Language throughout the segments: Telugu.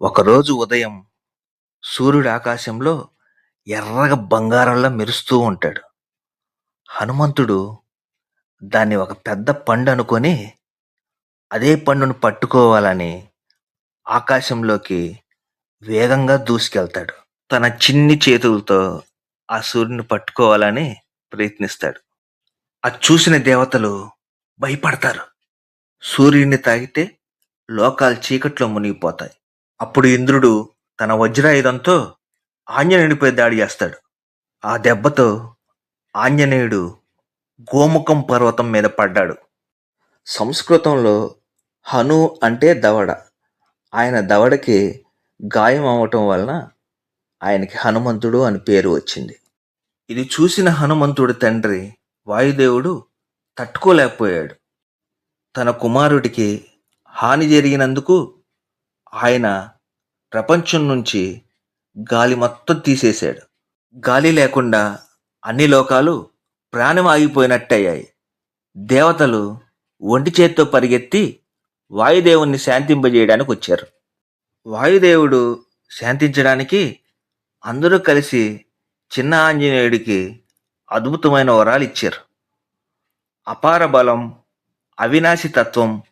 ఒకరోజు ఉదయం సూర్యుడు ఆకాశంలో ఎర్రగా బంగారంలా మెరుస్తూ ఉంటాడు. హనుమంతుడు దాన్ని ఒక పెద్ద పండు అనుకొని అదే పండును పట్టుకోవాలని ఆకాశంలోకి వేగంగా దూసుకెళ్తాడు. తన చిన్ని చేతులతో ఆ సూర్యుని పట్టుకోవాలని ప్రయత్నిస్తాడు. అది చూసిన దేవతలు భయపడతారు. సూర్యుడిని తాగితే లోకాలు చీకట్లో మునిగిపోతాయి. అప్పుడు ఇంద్రుడు తన వజ్రాయుధంతో ఆంజనేయుడిపై దాడి చేస్తాడు. ఆ దెబ్బతో ఆంజనేయుడు గోముఖం పర్వతం మీద పడ్డాడు. సంస్కృతంలో హను అంటే దవడ. ఆయన దవడకి గాయం అవటం వలన ఆయనకి హనుమంతుడు అని పేరు వచ్చింది. ఇది చూసిన హనుమంతుడి తండ్రి వాయుదేవుడు తట్టుకోలేకపోయాడు. తన కుమారుడికి హాని జరిగినందుకు ఆయన ప్రపంచం నుంచి గాలి మొత్తం తీసేశాడు. గాలి లేకుండా అన్ని లోకాలు ప్రాణం ఆగిపోయినట్టయ్యాయి. దేవతలు ఒంటి చేత్తో పరిగెత్తి వాయుదేవుణ్ణి శాంతింపజేయడానికి వచ్చారు. వాయుదేవుడు శాంతించడానికి అందరూ కలిసి చిన్న ఆంజనేయుడికి అద్భుతమైన వరాలు ఇచ్చారు. అపార బలం అవినాశి తత్వం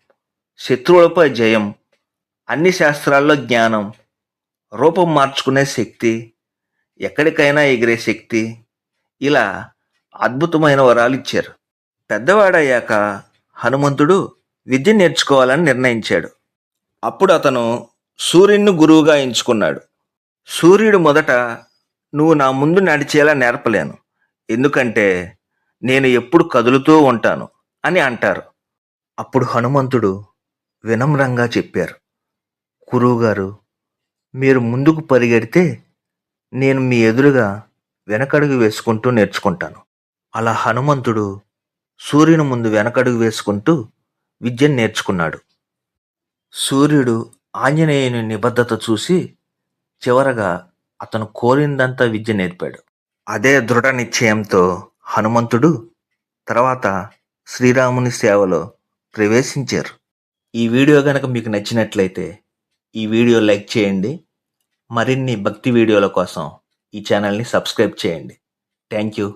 శత్రువులపై జయం అన్ని శాస్త్రాల్లో జ్ఞానం రూపం మార్చుకునే శక్తి ఎక్కడికైనా ఎగిరే శక్తి ఇలా అద్భుతమైన వరాలు ఇచ్చారు. పెద్దవాడయ్యాక హనుమంతుడు విద్య నేర్చుకోవాలని నిర్ణయించాడు. అప్పుడు అతను సూర్యుడిని గురువుగా ఎంచుకున్నాడు. సూర్యుడు మొదట నువ్వు నా ముందు నడిచేలా నేర్పలేను. ఎందుకంటే నేను ఎప్పుడు కదులుతూ ఉంటాను అని అంటారు. అప్పుడు హనుమంతుడు వినమ్రంగా చెప్పారు. గురువుగారు మీరు ముందుకు పరిగెడితే నేను మీ ఎదురుగా వెనకడుగు వేసుకుంటూ నేర్చుకుంటాను. అలా హనుమంతుడు సూర్యుని ముందు వెనకడుగు వేసుకుంటూ విద్యను నేర్చుకున్నాడు. సూర్యుడు ఆంజనేయుని నిబద్ధత చూసి చివరగా అతను కోరిందంతా విద్య నేర్పాడు. అదే దృఢ నిశ్చయంతో హనుమంతుడు తర్వాత శ్రీరాముని సేవలో ప్రవేశించారు. ఈ వీడియో కనుక మీకు నచ్చినట్లయితే ఈ వీడియో లైక్ చేయండి. మరిన్ని భక్తి వీడియోల కోసం ఈ ఛానల్ని సబ్స్క్రైబ్ చేయండి. Thank you.